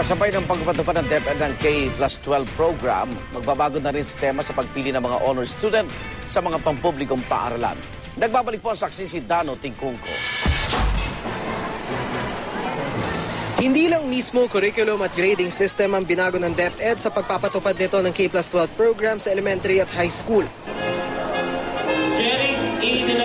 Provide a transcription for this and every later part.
Kasabay ng pagpapatupad ng DepEd ng K plus 12 program, magbabago na rin sistema sa pagpili ng mga honor student sa mga pampublikong paaralan. Nagbabalik po ang saksi si Dano Tingkungko. Hindi lang mismo curriculum at grading system ang binago ng DepEd sa pagpapatupad nito ng K 12 program sa elementary at high school.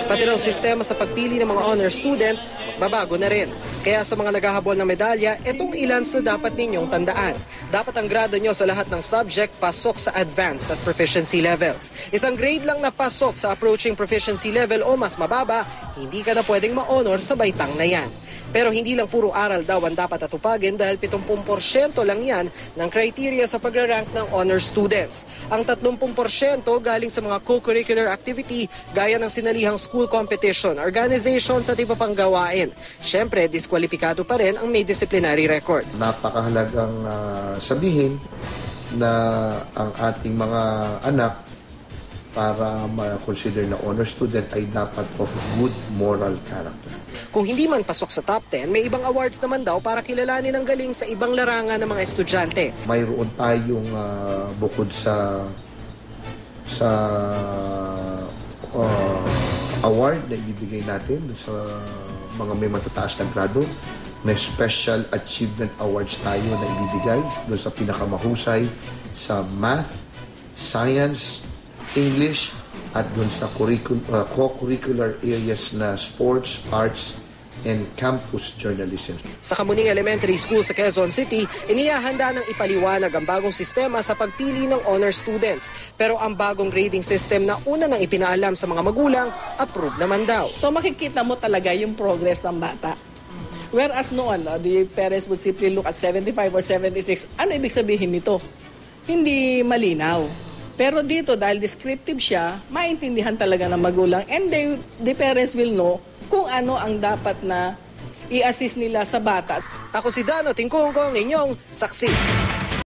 Pati raw sistema sa pagpili ng mga honor student, babago na rin. Kaya sa mga naghahabol ng medalya, itong ilan sa dapat ninyong tandaan. Dapat ang grado nyo sa lahat ng subject pasok sa advanced at proficiency levels. Isang grade lang na pasok sa approaching proficiency level o mas mababa, hindi ka na pwedeng ma-honor sa baitang na yan. Pero hindi lang puro aral daw ang dapat atupagin dahil 70% lang yan ng criteria sa pagre-rank ng honor students. Ang 30% galing sa mga co-curricular activity gaya ng sinalihang school competition, organizations at iba pang gawain. Siyempre, diskwalipikado pa rin ang may disciplinary record. napakahalagang ah, sabihin na ang ating mga anak para ma-consider na honor student ay dapat of good moral character. Kung hindi man pasok sa top 10, may ibang awards naman daw para kilalanin ang galing sa ibang larangan ng mga estudyante. Mayroon tayong ah, bukod sa sa ah, award na ibibigay natin sa mga may matataas na grado, may special achievement awards tayo na ibibigay doon sa pinakamahusay sa math, science, English, at doon sa curricul- ah, co-curricular areas na sports, arts, and campus journalism. Sa Kamuning Elementary School sa Quezon City, inihahanda ng ipaliwanag ang bagong sistema sa pagpili ng honor students. Pero ang bagong grading system na una nang ipinaalam sa mga magulang, approve naman daw. So makikita mo talaga yung progress ng bata. Whereas noon, uh, the parents would simply look at 75 or 76. Ano ibig sabihin nito? Hindi malinaw. Pero dito, dahil descriptive siya, maintindihan talaga ng magulang and they, the parents will know kung ano ang dapat na i-assist nila sa bata. Ako si Dano Tingkong, inyong saksi.